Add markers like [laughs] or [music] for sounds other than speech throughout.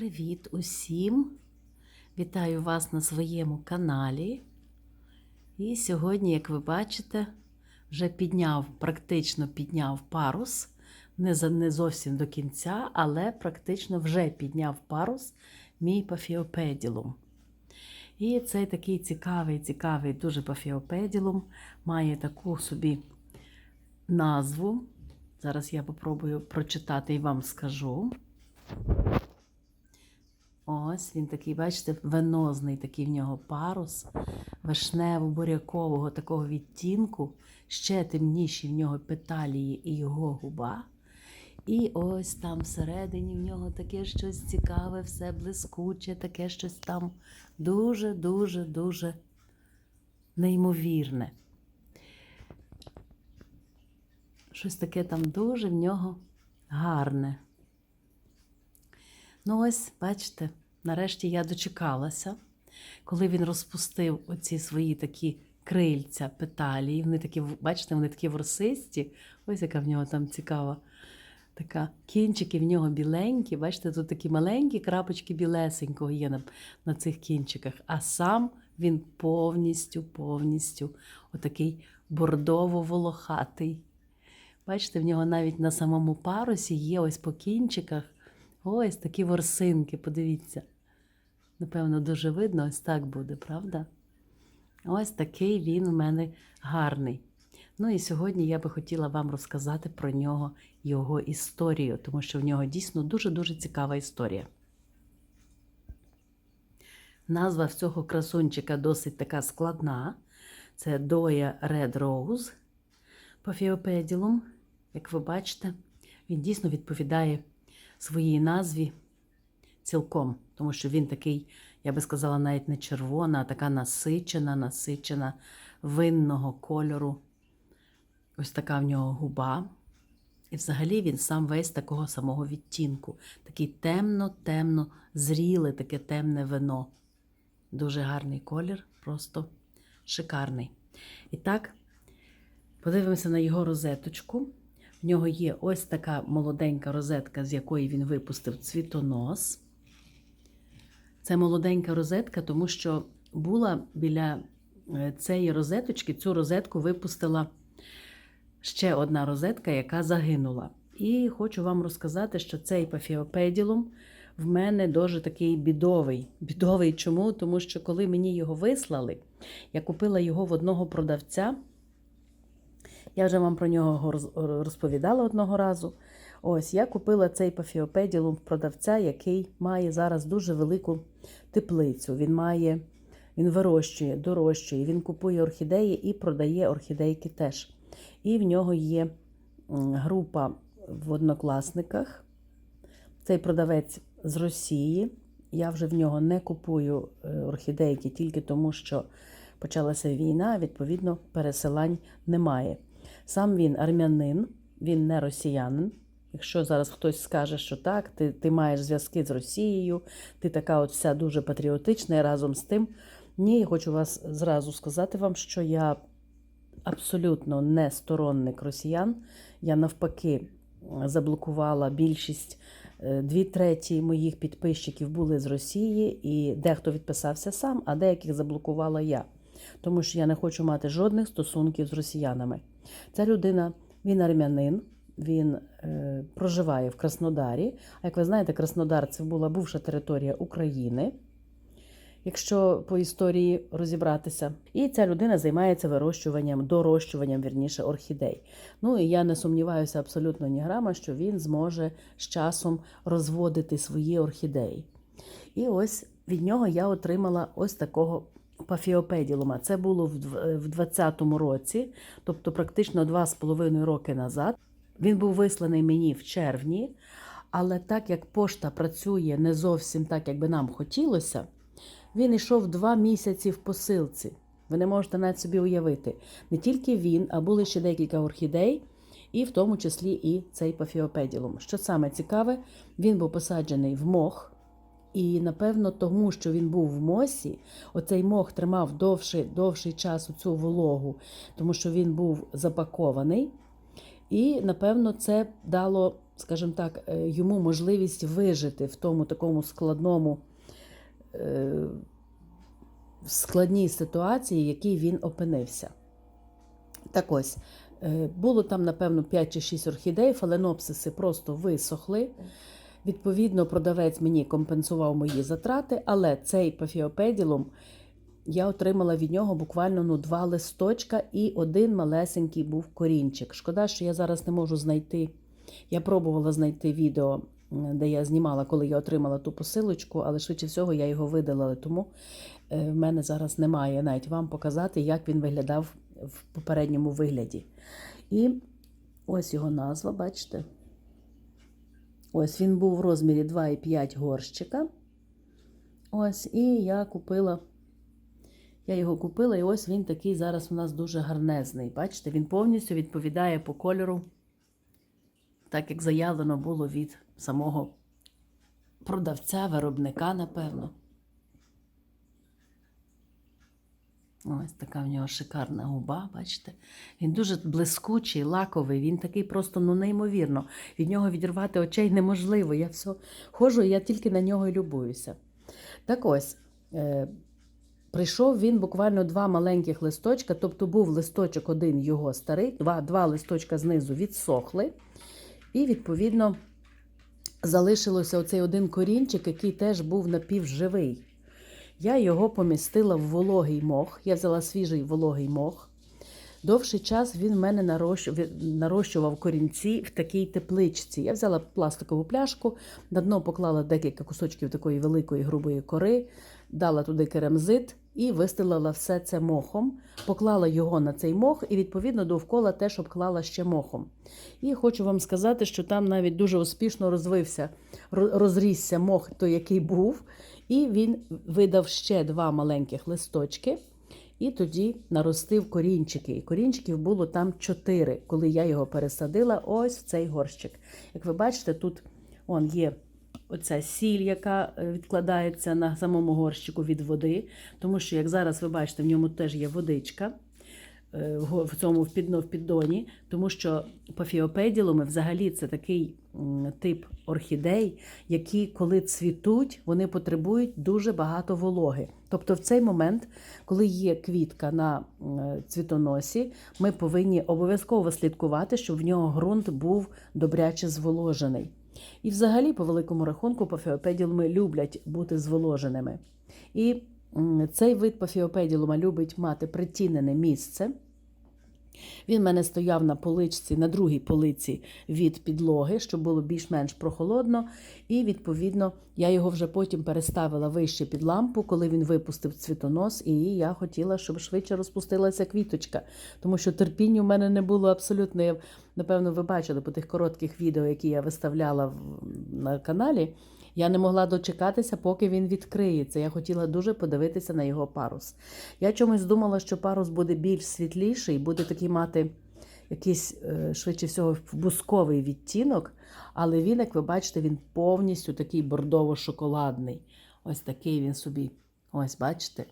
Привіт усім! Вітаю вас на своєму каналі. І сьогодні, як ви бачите, вже підняв, практично підняв парус. Не, не зовсім до кінця, але практично вже підняв парус мій пафіопеділум. І цей такий цікавий, цікавий, дуже пафіопеділум має таку собі назву. Зараз я попробую прочитати і вам скажу. Ось він такий, бачите, венозний такий в нього парус, вишнево-бурякового такого відтінку, ще темніші в нього петалії і його губа. І ось там всередині в нього таке щось цікаве, все блискуче, таке щось там дуже-дуже дуже неймовірне. Щось таке там дуже в нього гарне. Ну, ось, бачите, нарешті я дочекалася, коли він розпустив оці свої такі крильця, петалії. Вони такі, бачите, вони такі ворсисті. Ось яка в нього там цікава. Така кінчики в нього біленькі. Бачите, тут такі маленькі крапочки білесенького є на, на цих кінчиках. А сам він повністю, повністю отакий бордово-волохатий. Бачите, в нього навіть на самому парусі є ось по кінчиках ось такі ворсинки, подивіться. Напевно, дуже видно, ось так буде, правда? Ось такий він у мене гарний. Ну і сьогодні я би хотіла вам розказати про нього його історію, тому що в нього дійсно дуже-дуже цікава історія. Назва цього красунчика досить така складна. Це Доя Red Rose Paphiopedilum. Як ви бачите, він дійсно відповідає своїй назві цілком, тому що він такий, я би сказала, навіть не червона, а така насичена, насичена винного кольору. Ось така в нього губа. І взагалі він сам весь такого самого відтінку. Такий темно-темно, зріле, таке темне вино. Дуже гарний колір, просто шикарний. І так, подивимося на його розеточку. В нього є ось така молоденька розетка, з якої він випустив цвітонос. Це молоденька розетка, тому що була біля е, цієї розеточки, цю розетку випустила ще одна розетка, яка загинула. І хочу вам розказати, що цей пафіопеділум в мене дуже такий бідовий. [laughs] Бідовий чому? Тому що коли мені його вислали, я купила його в одного продавця. Я вже вам про нього розповідала одного разу. Ось я купила цей пафіопеділум продавця, який має зараз дуже велику теплицю. Він має, він вирощує, дорощує, він купує орхідеї і продає орхідейки теж. І в нього є група в однокласниках. Цей продавець з Росії. Я вже в нього не купую е, орхідейки тільки тому, що почалася війна, відповідно, пересилань немає. Сам він армянин, він не росіянин. Якщо зараз хтось скаже, що так, ти, ти маєш зв'язки з Росією, ти така от вся дуже патріотична і разом з тим. Ні, я хочу вас зразу сказати вам, що я абсолютно не сторонник росіян. Я навпаки заблокувала більшість. е, Дві треті моїх підписчиків були з Росії, і дехто відписався сам, а деяких заблокувала я. Тому що я не хочу мати жодних стосунків з росіянами. Ця людина, він армянин, він е, проживає в Краснодарі. А як ви знаєте, Краснодар це була бувша територія України якщо по історії розібратися. І ця людина займається вирощуванням, дорощуванням вірніше орхідей. Ну і я не сумніваюся абсолютно ні грама, що він зможе з часом розводити свої орхідеї. І ось від нього я отримала ось такого пафіопеділума. Це було в дв- в 20-му році, тобто практично 2,5 роки назад. Він був висланий мені в червні, але так як пошта працює не зовсім так, як би нам хотілося, він йшов два місяці в посилці. Ви не можете навіть собі уявити. Не тільки він, а були ще декілька орхідей, і в тому числі і цей пафіопеділум. Що саме цікаве, він був посаджений в мох. І напевно, тому що він був в мосі, оцей мох тримав довший, довший час цю вологу, тому що він був запакований. І, напевно, це дало скажімо так, е, йому можливість вижити в тому такому складному, е, складній ситуації, в якій він опинився. Так ось, е, було там, напевно, 5 чи 6 орхідей, фаленопсиси просто висохли. Відповідно, продавець мені компенсував мої затрати, але цей пафіопеділум я отримала від нього буквально ну, два листочка і один малесенький був корінчик. Шкода, що я зараз не можу знайти. Я пробувала знайти відео, де я знімала, коли я отримала ту посилочку, але швидше всього я його видалила, тому е, в мене зараз немає навіть вам показати, як він виглядав в попередньому вигляді. І ось його назва, бачите? Ось він був в розмірі 2,5 горщика. Ось, і я купила. Я його купила, і ось він такий зараз у нас дуже гарнезний. Бачите, він повністю відповідає по кольору, так як заявлено було від самого продавця, виробника, напевно. Ось така в нього шикарна губа, бачите? Він дуже блискучий, лаковий, він такий просто ну, неймовірно. Від нього відірвати очей неможливо. Я все ходжу, я тільки на нього і любуюся. Так ось, е, прийшов він буквально два маленьких листочка, тобто був листочок один його старий, два, два листочка знизу відсохли. І, відповідно, залишилося оцей один корінчик, який теж був напівживий. Я його помістила в вологий мох. Я взяла свіжий вологий мох. Довший час він в мене нарощував корінці в такій тепличці. Я взяла пластикову пляшку, на дно поклала декілька кусочків такої великої грубої кори, дала туди керамзит і вистелила все це мохом, поклала його на цей мох і, відповідно, довкола теж обклала ще мохом. І хочу вам сказати, що там навіть дуже успішно розвився, розрісся мох, той, який був, і він видав ще два маленьких листочки. І тоді наростив корінчики. І корінчиків було там чотири, коли я його пересадила ось в цей горщик. Як ви бачите, тут он є оця сіль, яка е, відкладається на самому горщику від води. Тому що, як зараз ви бачите, в ньому теж є водичка в цьому в піддоні, тому що пафіопеділуми взагалі це такий тип орхідей, які, коли цвітуть, вони потребують дуже багато вологи. Тобто, в цей момент, коли є квітка на цвітоносі, ми повинні обов'язково слідкувати, щоб в нього ґрунт був добряче зволожений. І взагалі, по великому рахунку, пафіопеділуми люблять бути зволоженими. І цей вид пафіопеділума любить мати притінене місце. Він в мене стояв на поличці, на другій полиці від підлоги, щоб було більш-менш прохолодно. І, відповідно, я його вже потім переставила вище під лампу, коли він випустив цвітонос, і я хотіла, щоб швидше розпустилася квіточка. Тому що терпіння у мене не було абсолютно. Я, напевно, ви бачили по тих коротких відео, які я виставляла на каналі. Я не могла дочекатися, поки він відкриється. Я хотіла дуже подивитися на його парус. Я чомусь думала, що парус буде більш світліший, буде такий мати якийсь, е, швидше всього, бусковий відтінок, але він, як ви бачите, він повністю такий бордово-шоколадний. Ось такий він собі. Ось, бачите,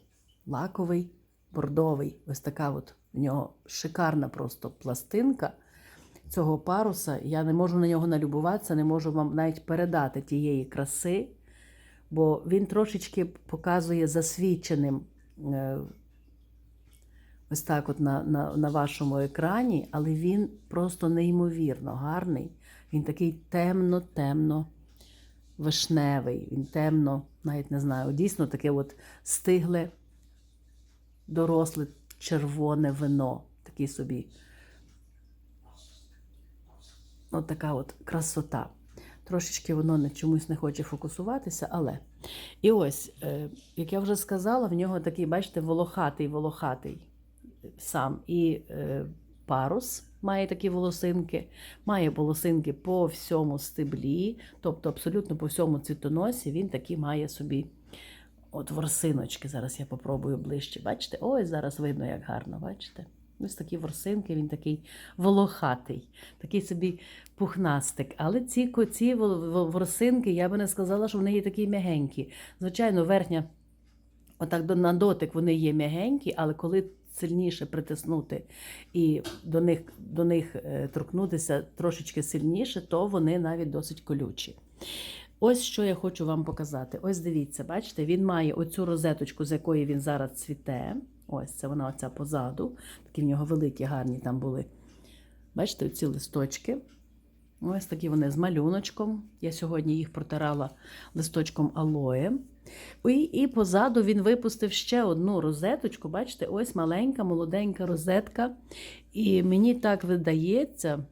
лаковий, бордовий. Ось така от в нього шикарна просто пластинка цього паруса. Я не можу на нього налюбуватися, не можу вам навіть передати тієї краси, бо він трошечки показує засвіченим. е, Ось так, от на, на, на вашому екрані, але він просто неймовірно гарний. Він такий темно-темно вишневий, він темно, навіть не знаю, дійсно таке от стигле, доросле червоне вино. Такий собі. От така от красота. Трошечки воно не чомусь не хоче фокусуватися, але. І ось, е, як я вже сказала, в нього такий, бачите, волохатий, волохатий сам і е, парус має такі волосинки, має волосинки по всьому стеблі, тобто абсолютно по всьому цвітоносі він такі має собі от ворсиночки. Зараз я попробую ближче. Бачите? Ось зараз видно, як гарно, бачите? Ось такі ворсинки, він такий волохатий, такий собі пухнастик. Але ці, ці ворсинки, я би не сказала, що вони є такі м'ягенькі. Звичайно, верхня, отак на дотик вони є м'ягенькі, але коли сильніше притиснути і до них, до них е, торкнутися трошечки сильніше, то вони навіть досить колючі. Ось що я хочу вам показати. Ось дивіться, бачите, він має оцю розеточку, з якої він зараз цвіте. Ось це вона оця позаду. Такі в нього великі, гарні там були. Бачите, оці листочки. Ось такі вони з малюночком. Я сьогодні їх протирала листочком алоє. І, і позаду він випустив ще одну розеточку. Бачите, ось маленька, молоденька розетка. І мені так видається,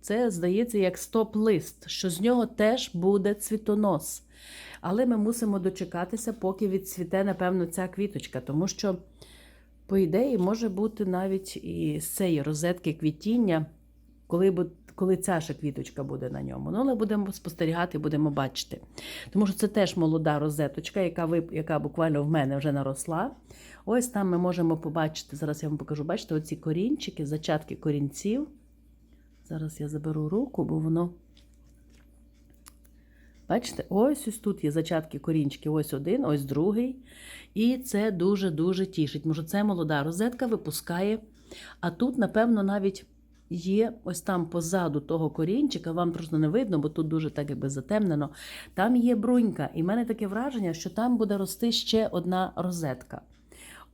це здається як стоп-лист, що з нього теж буде цвітонос. Але ми мусимо дочекатися, поки відцвіте, напевно, ця квіточка, тому що, по ідеї, може бути навіть і з цієї розетки квітіння, коли, коли ця ще квіточка буде на ньому. Ну, але будемо спостерігати, будемо бачити. Тому що це теж молода розеточка, яка, вип- яка буквально в мене вже наросла. Ось там ми можемо побачити, зараз я вам покажу, бачите, оці корінчики, зачатки корінців. Зараз я заберу руку, бо воно. Бачите, ось ось тут є зачатки корінчики, ось один, ось другий. І це дуже-дуже тішить. Може, це молода розетка випускає. А тут, напевно, навіть є ось там позаду того корінчика, вам просто не видно, бо тут дуже так якби затемнено. Там є брунька. І в мене таке враження, що там буде рости ще одна розетка.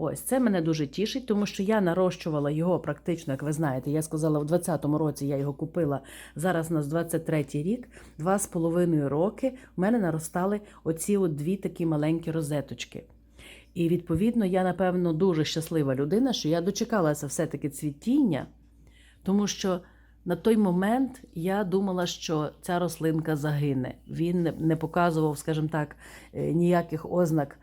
Ось це мене дуже тішить, тому що я нарощувала його практично, як ви знаєте. Я сказала, в 20-му році я його купила. Зараз у нас 23-й рік, два з половиною роки. В мене наростали оці от дві такі маленькі розеточки. І відповідно, я, напевно, дуже щаслива людина, що я дочекалася все-таки цвітіння, тому що на той момент я думала, що ця рослинка загине. Він не- показував, скажімо так, е, ніяких ознак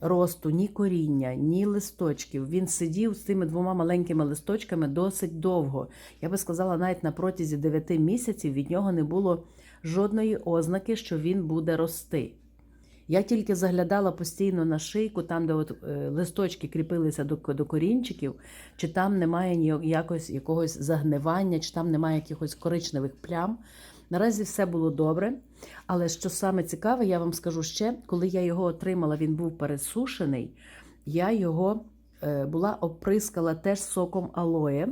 росту, ні коріння, ні листочків. Він сидів з цими двома маленькими листочками досить довго. Я би сказала, навіть на протязі 9 місяців від нього не було жодної ознаки, що він буде рости. Я тільки заглядала постійно на шийку, там, де от, е, листочки кріпилися до, до корінчиків, чи там немає ніякось якогось загнивання, чи там немає якихось коричневих плям. Наразі все було добре. Але що саме цікаве, я вам скажу ще, коли я його отримала, він був пересушений, я його е, була оприскала теж соком алоє.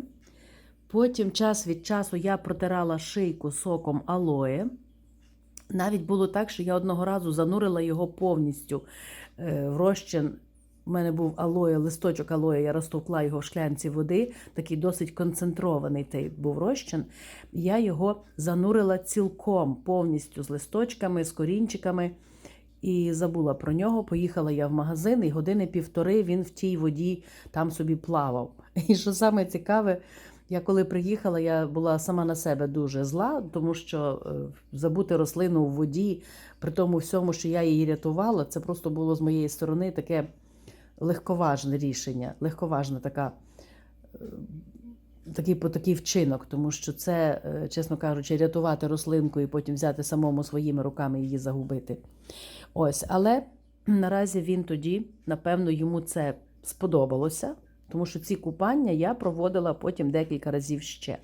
Потім час від часу я протирала шийку соком алоє. Навіть було так, що я одного разу занурила його повністю е, в розчин. У мене був алоє, листочок алоє, я розтовкла його в шклянці води, такий досить концентрований той був розчин. Я його занурила цілком повністю з листочками, з корінчиками і забула про нього. Поїхала я в магазин, і години півтори він в тій воді там собі плавав. [laughs] І що саме цікаве, я коли приїхала, я була сама на себе дуже зла, тому що е, забути рослину у воді, при тому всьому, що я її рятувала, це просто було з моєї сторони таке легковажне рішення, легковажна така. е, Такий такий вчинок, тому що це, е, чесно кажучи, рятувати рослинку і потім взяти самому своїми руками її загубити. Ось, але наразі він тоді, напевно, йому це сподобалося, тому що ці купання я проводила потім декілька разів ще.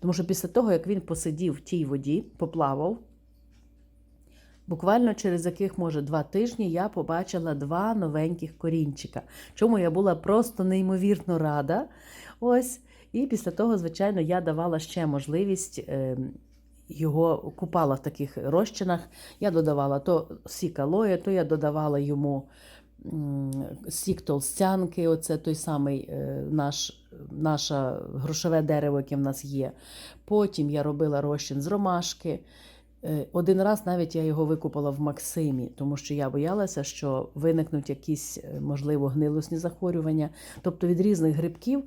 Тому що після того, як він посидів в тій воді, поплавав, буквально через яких, може, два тижні я побачила два новеньких корінчика. Чому я була просто неймовірно рада. Ось. І після того, звичайно, я давала ще можливість. е, Його купала в таких розчинах. Я додавала то сік то я додавала йому сік толстянки, оце той самий е, наш, наше грошове дерево, яке в нас є. Потім я робила розчин з ромашки. Е, Один раз навіть я його викупала в Максимі, тому що я боялася, що виникнуть якісь, е, можливо, гнилосні захворювання, тобто від різних грибків.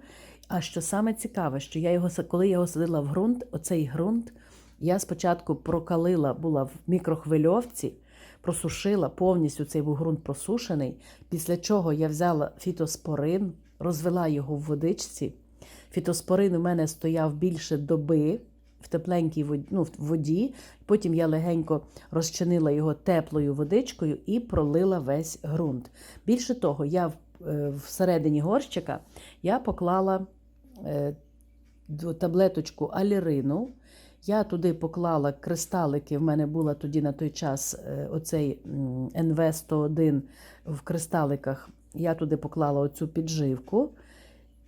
А що саме цікаве, що я його, коли я його садила в ґрунт, оцей ґрунт я спочатку прокалила, була в мікрохвильовці, просушила повністю цей був ґрунт просушений. Після чого я взяла фітоспорин, розвела його в водичці. Фітоспорин у мене стояв більше доби тепленькій воді, ну, в воді. Потім я легенько розчинила його теплою водичкою і пролила весь ґрунт. Більше того, я е, всередині горщика я поклала е, таблеточку алірину. Я туди поклала кристалики. В мене була тоді на той час е, оцей НВ-101 в кристаликах. Я туди поклала оцю підживку.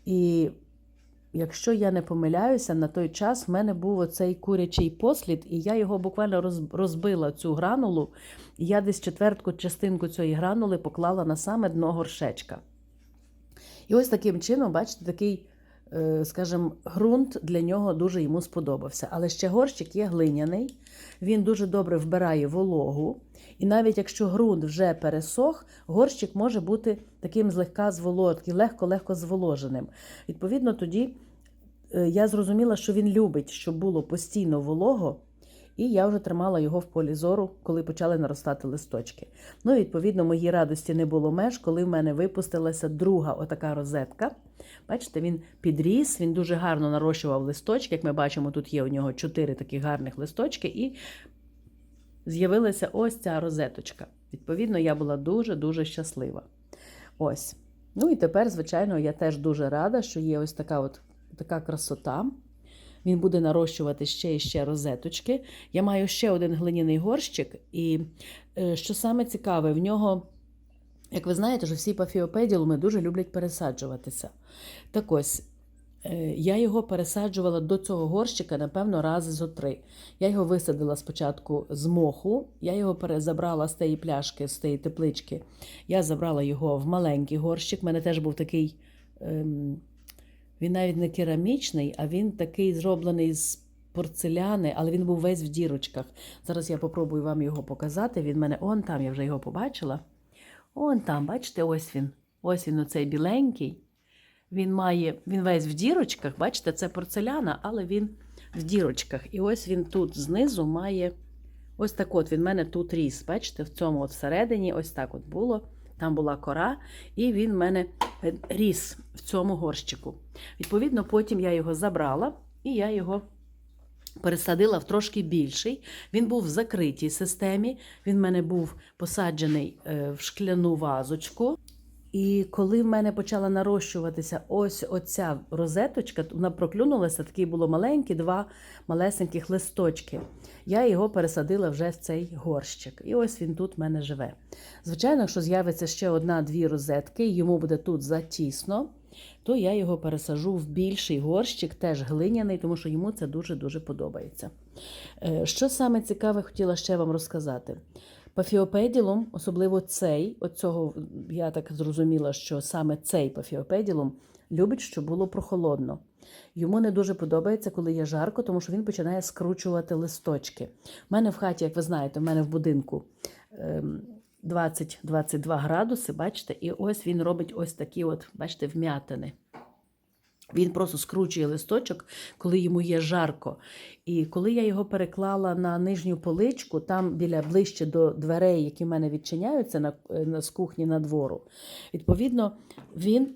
І якщо я не помиляюся, на той час в мене був оцей курячий послід, і я його буквально розбила цю гранулу, і я десь четвертку частинку цієї гранули поклала на саме дно горшечка. І ось таким чином, бачите, такий, е, скажімо, ґрунт для нього дуже йому сподобався. Але ще горщик є глиняний, він дуже добре вбирає вологу. І навіть якщо ґрунт вже пересох, горщик може бути таким злегка зволодкий, легко-легко зволоженим. Відповідно, тоді е, я зрозуміла, що він любить, щоб було постійно волого. І я вже тримала його в полі зору, коли почали наростати листочки. Ну, відповідно, моїй радості не було меж, коли в мене випустилася друга отака розетка. Бачите, він підріс, він дуже гарно нарощував листочки. Як ми бачимо, тут є у нього чотири такі гарних листочки, і з'явилася ось ця розеточка. Відповідно, я була дуже-дуже щаслива. Ось. Ну і тепер, звичайно, я теж дуже рада, що є ось така от така красота. Він буде нарощувати ще і ще розеточки. Я маю ще один глиняний горщик, і е, що саме цікаве, в нього, як ви знаєте, що всі пафіопеділуми дуже люблять пересаджуватися. Так ось, я його пересаджувала до цього горщика, напевно, рази зо три. Я його висадила спочатку з моху, я його перезабрала з тієї пляшки, з тієї теплички. Я забрала його в маленький горщик. У мене теж був такий. Ем, він навіть не керамічний, а він такий зроблений з порцеляни, але він був весь в дірочках. Зараз я попробую вам його показати. Він мене он там, я вже його побачила. Он там, бачите, ось він. Ось він оцей біленький. Він має, він весь в дірочках, бачите, це порцеляна, але він в дірочках. І ось він тут знизу має ось так от він в мене тут ріс. Бачите, в цьому от всередині ось так от було. Там була кора, і він в мене ріс в цьому горщику. Відповідно, потім я його забрала і я його пересадила в трошки більший. Він був в закритій системі. Він в мене був посаджений е, в шкляну вазочку. І коли в мене почала нарощуватися ось оця розеточка, вона проклюнулася, такі було маленькі, два малесеньких листочки. Я його пересадила вже в цей горщик. І ось він тут в мене живе. Звичайно, якщо з'явиться ще одна-дві розетки, йому буде тут затісно, то я його пересажу в більший горщик, теж глиняний, тому що йому це дуже-дуже подобається. Е, Що саме цікаве, хотіла ще вам розказати. Пафіопеділум, особливо цей, от цього я так зрозуміла, що саме цей пафіопеділум любить, щоб було прохолодно. Йому не дуже подобається, коли є жарко, тому що він починає скручувати листочки. У мене в хаті, як ви знаєте, в мене в будинку ем, 20-22 градуси, бачите, і ось він робить ось такі, от, бачите, вм'ятини. Він просто скручує листочок, коли йому є жарко. І коли я його переклала на нижню поличку, там біля ближче до дверей, які в мене відчиняються на, на, з кухні на двору, відповідно, він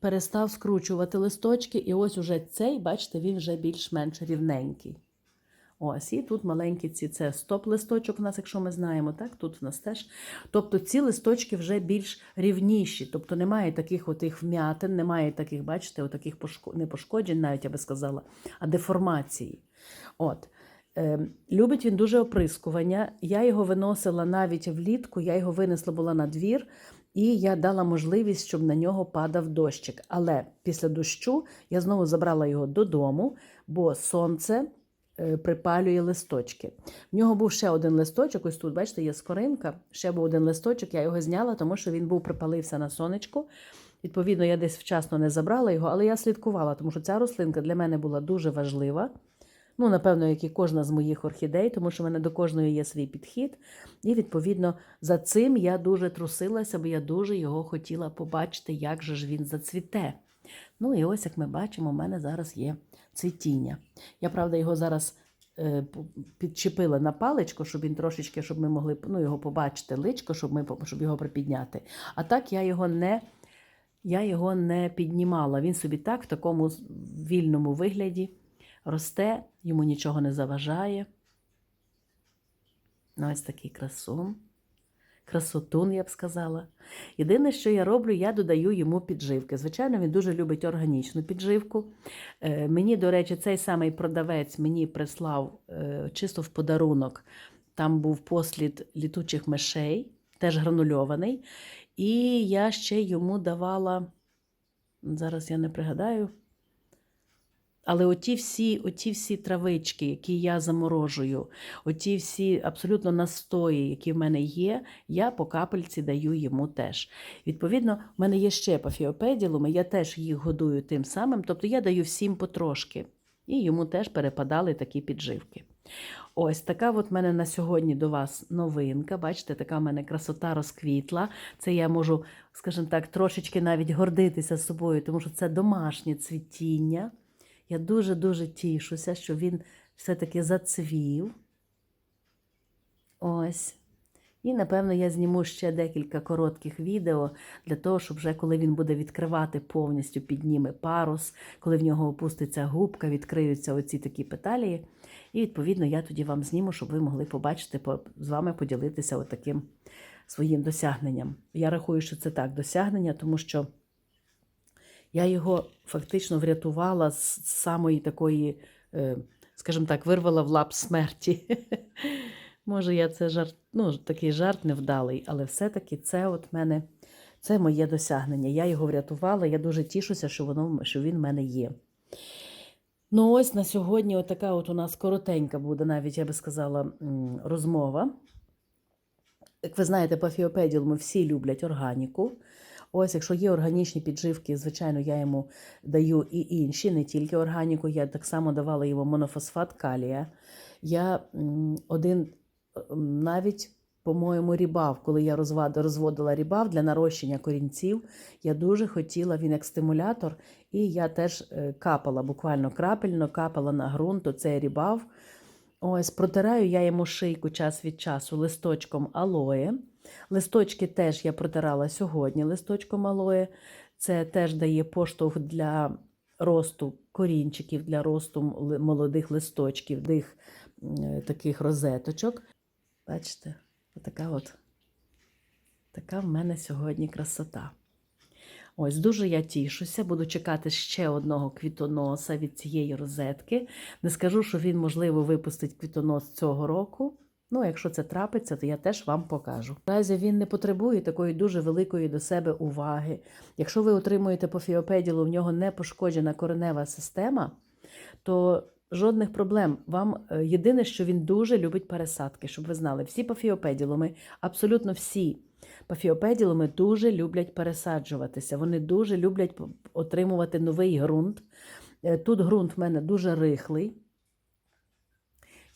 перестав скручувати листочки, і ось уже цей, бачите, він вже більш-менш рівненький. Ось, і тут маленькі ці це стоп-листочок у нас, якщо ми знаємо, так, тут в нас теж. Тобто ці листочки вже більш рівніші, тобто немає таких отих вм'ятин, немає таких, бачите, отаких пошко... не пошкоджень, навіть я би сказала, а деформації. От. Е, любить він дуже оприскування. Я його виносила навіть влітку, я його винесла була на двір, і я дала можливість, щоб на нього падав дощик. Але після дощу я знову забрала його додому, бо сонце припалює листочки. В нього був ще один листочок, ось тут, бачите, є скоринка, ще був один листочок, я його зняла, тому що він був припалився на сонечку. Відповідно, я десь вчасно не забрала його, але я слідкувала, тому що ця рослинка для мене була дуже важлива. Ну, напевно, як і кожна з моїх орхідей, тому що в мене до кожної є свій підхід. І, відповідно, за цим я дуже трусилася, бо я дуже його хотіла побачити, як же ж він зацвіте. Ну і ось, як ми бачимо, у мене зараз є цвітіння. Я, правда, його зараз е, підчепила на паличку, щоб він трошечки, щоб ми могли ну, його побачити, личко, щоб, ми, щоб його припідняти. А так я його не. Я його не піднімала. Він собі так, в такому вільному вигляді росте, йому нічого не заважає. Ну, ось такий красун. Красотун, я б сказала. Єдине, що я роблю, я додаю йому підживки. Звичайно, він дуже любить органічну підживку. Е, мені, до речі, цей самий продавець мені прислав е, чисто в подарунок. Там був послід літучих мишей, теж гранульований. І я ще йому давала Зараз я не пригадаю. Але оті всі, оті всі травички, які я заморожую, оті всі абсолютно настої, які в мене є, я по капельці даю йому теж. Відповідно, в мене є ще пафіопеділуми, я теж їх годую тим самим, тобто я даю всім потрошки. І йому теж перепадали такі підживки. Ось така от в мене на сьогодні до вас новинка. Бачите, така в мене красота розквітла. Це я можу, скажімо так, трошечки навіть гордитися собою, тому що це домашнє цвітіння. Я дуже-дуже тішуся, що він все-таки зацвів. Ось. І, напевно, я зніму ще декілька коротких відео для того, щоб вже коли він буде відкривати повністю підніме парус, коли в нього опуститься губка, відкриються оці такі петалії. І, відповідно, я тоді вам зніму, щоб ви могли побачити, з вами поділитися отаким своїм досягненням. Я рахую, що це так досягнення, тому що я його фактично врятувала з самої такої, е, скажімо так, вирвала в лап смерті. [laughs] Може, я це жарт, ну, такий жарт невдалий, але все-таки це от мене, це моє досягнення. Я його врятувала, я дуже тішуся, що, воно, що він в мене є. Ну, ось на сьогодні отака от у нас коротенька буде, навіть я би сказала, розмова. Як ви знаєте, по фіопеділуму всі люблять органіку. Ось, якщо є органічні підживки, звичайно, я йому даю і інші, не тільки органіку. Я так само давала йому монофосфат калія. Я один навіть, по-моєму, рібав, коли я розводила рібав для нарощення корінців, я дуже хотіла він як стимулятор, і я теж е, капала, буквально крапельно, капала на ґрунт, оцей рібав. Ось протираю я йому шийку час від часу листочком алоє. Листочки теж я протирала сьогодні листочком алоє. Це теж дає поштовх для росту корінчиків, для росту молодих листочків, дих е, таких розеточок. Бачите, отака от така в мене сьогодні красота. Ось дуже я тішуся, буду чекати ще одного квітоноса від цієї розетки. Не скажу, що він, можливо, випустить квітонос цього року. Ну, якщо це трапиться, то я теж вам покажу. Наразі він не потребує такої дуже великої до себе уваги. Якщо ви отримуєте по фіопеділу, в нього не пошкоджена коренева система, то жодних проблем. Вам е, єдине, що він дуже любить пересадки, щоб ви знали, всі пафіопеділуми, абсолютно всі пафіопеділуми дуже люблять пересаджуватися. Вони дуже люблять отримувати новий ґрунт. Е, Тут ґрунт в мене дуже рихлий.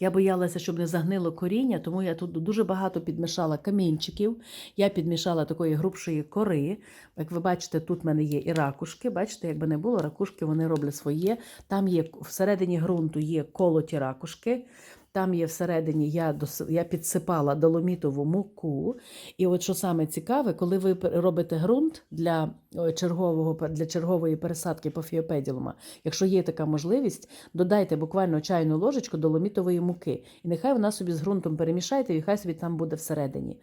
Я боялася, щоб не загнило коріння, тому я тут дуже багато підмішала камінчиків. Я підмішала такої грубшої кори. Як ви бачите, тут в мене є і ракушки. Бачите, якби не було, ракушки вони роблять своє. Там є всередині ґрунту є колоті ракушки. Там є всередині, я, дос- я підсипала доломітову муку. І от що саме цікаве, коли ви робите ґрунт для, чергового, для чергової пересадки по фіопеділума, якщо є така можливість, додайте буквально чайну ложечку доломітової муки. І нехай вона собі з ґрунтом перемішайте, і хай собі там буде всередині.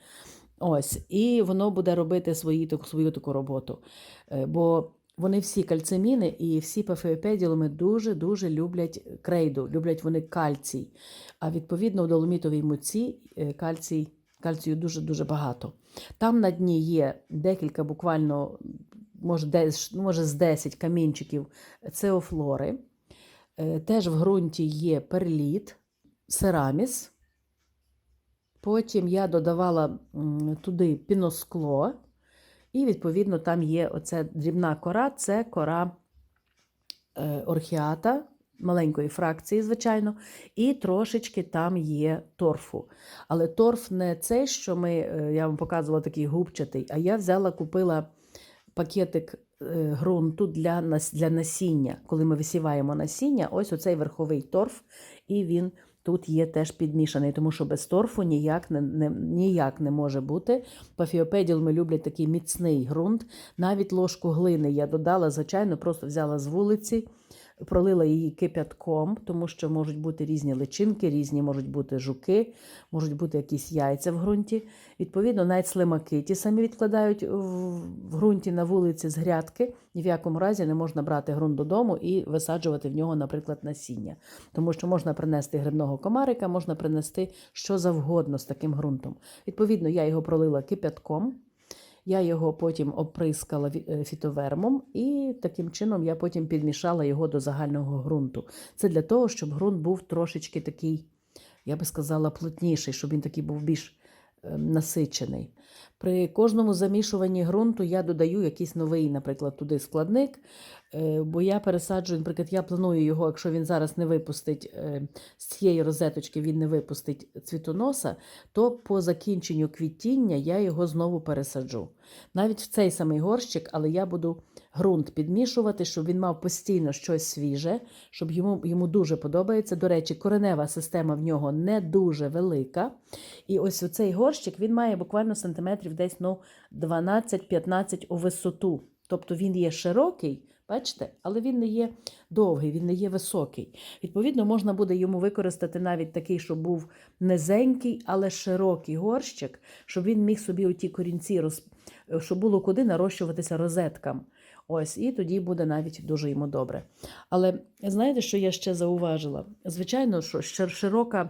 Ось, і воно буде робити свої, свою таку роботу. Е, Бо вони всі кальциміни і всі пафеопеділуми дуже-дуже люблять крейду, люблять вони кальцій. А відповідно у доломітовій муці е, кальцій, кальцію дуже-дуже багато. Там на дні є декілька, буквально, може, десь, може з 10 камінчиків цеофлори. Е, Теж в ґрунті є перліт, сераміс. Потім я додавала туди піноскло, і, відповідно, там є оця дрібна кора, це кора е, орхіата, маленької фракції, звичайно, і трошечки там є торфу. Але торф не цей, що ми, е, я вам показувала такий губчатий, а я взяла, купила пакетик е, ґрунту для, для насіння. Коли ми висіваємо насіння, ось оцей верховий торф, і він тут є теж підмішаний, тому що без торфу ніяк не, не, ніяк не може бути. Пафіопеділ ми люблять такий міцний ґрунт. Навіть ложку глини я додала, звичайно, просто взяла з вулиці, пролила її кипятком, тому що можуть бути різні личинки, різні можуть бути жуки, можуть бути якісь яйця в ґрунті. Відповідно, навіть слимаки ті самі відкладають в ґрунті на вулиці з грядки. Ні в якому разі не можна брати ґрунт додому і висаджувати в нього, наприклад, насіння. Тому що можна принести грибного комарика, можна принести що завгодно з таким ґрунтом. Відповідно, я його пролила кипятком. Я його потім оприскала е, фітовермом, і таким чином я потім підмішала його до загального ґрунту. Це для того, щоб ґрунт був трошечки такий, я би сказала, плотніший, щоб він такий був більш насичений. При кожному замішуванні ґрунту я додаю якийсь новий, наприклад, туди складник, е, бо я пересаджую, наприклад, я планую його, якщо він зараз не випустить е, з цієї розеточки, він не випустить цвітоноса, то по закінченню квітіння я його знову пересаджу. Навіть в цей самий горщик, але я буду ґрунт підмішувати, щоб він мав постійно щось свіже, щоб йому, йому дуже подобається. До речі, коренева система в нього не дуже велика. І ось оцей горщик він має буквально сантиметрів десь ну, 12-15 у висоту. Тобто він є широкий, бачите, але він не є довгий, він не є високий. Відповідно, можна буде йому використати навіть такий, щоб був низенький, але широкий горщик, щоб він міг собі оті корінці, щоб було куди нарощуватися розеткам. Ось, і тоді буде навіть дуже йому добре. Але знаєте, що я ще зауважила? Звичайно, що широка,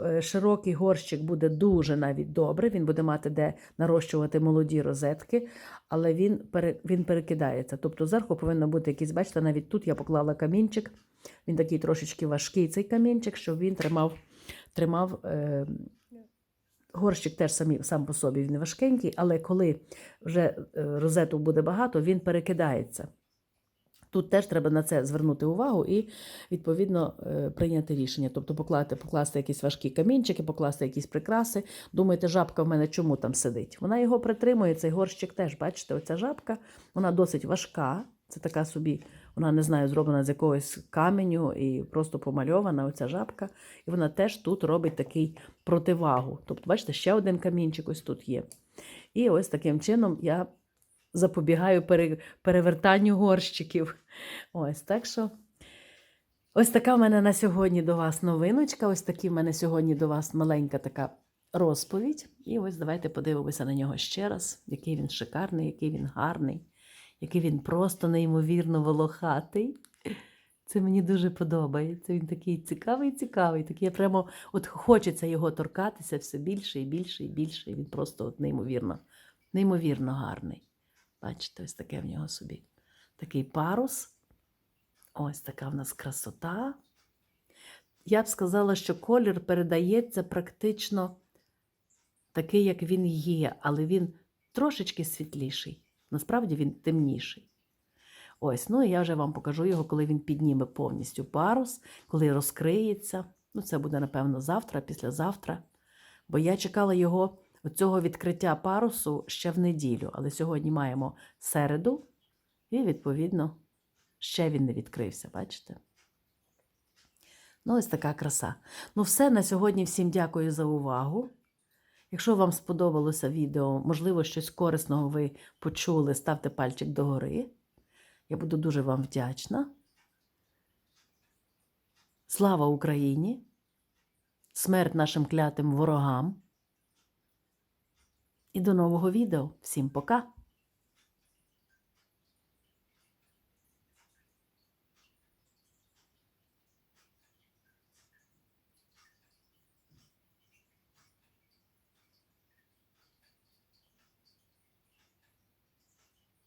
е, широкий горщик буде дуже навіть добре, він буде мати де нарощувати молоді розетки, але він, він перекидається. Тобто зверху повинно бути якийсь, бачите, навіть тут я поклала камінчик, він такий трошечки важкий, цей камінчик, щоб він тримав, тримав е, горщик теж самі, сам по собі він важкенький, але коли вже е, розеток буде багато, він перекидається. Тут теж треба на це звернути увагу і, відповідно, е, прийняти рішення. Тобто покласти, покласти якісь важкі камінчики, покласти якісь прикраси. Думаєте, жабка в мене чому там сидить? Вона його притримує, цей горщик теж, бачите, оця жабка, вона досить важка. Це така собі, вона не знаю, зроблена з якогось каменю і просто помальована оця жабка. І вона теж тут робить такий противагу. Тобто, бачите, ще один камінчик ось тут є. І ось таким чином я запобігаю пере- перевертанню горщиків. Ось так що. Ось така в мене на сьогодні до вас новиночка. Ось такі в мене сьогодні до вас маленька така розповідь. І ось давайте подивимося на нього ще раз, який він шикарний, який він гарний, який він просто неймовірно волохатий. Це мені дуже подобається. Він такий цікавий, цікавий. Такий прямо от хочеться його торкатися все більше і більше і більше. І він просто от неймовірно, неймовірно гарний. Бачите, ось таке в нього собі. Такий парус. Ось така в нас красота. Я б сказала, що колір передається практично такий, як він є, але він трошечки світліший. Насправді він темніший. Ось, ну і я вже вам покажу його, коли він підніме повністю парус, коли розкриється. Ну, це буде, напевно, завтра, післязавтра. Бо я чекала його, цього відкриття парусу ще в неділю, але сьогодні маємо середу, і, відповідно, ще він не відкрився, бачите? Ну, ось така краса. Ну, все на сьогодні. Всім дякую за увагу. Якщо вам сподобалося відео, можливо, щось корисного ви почули, ставте пальчик догори. Я буду дуже вам вдячна. Слава Україні! Смерть нашим клятим ворогам! І до нового відео. Всім пока!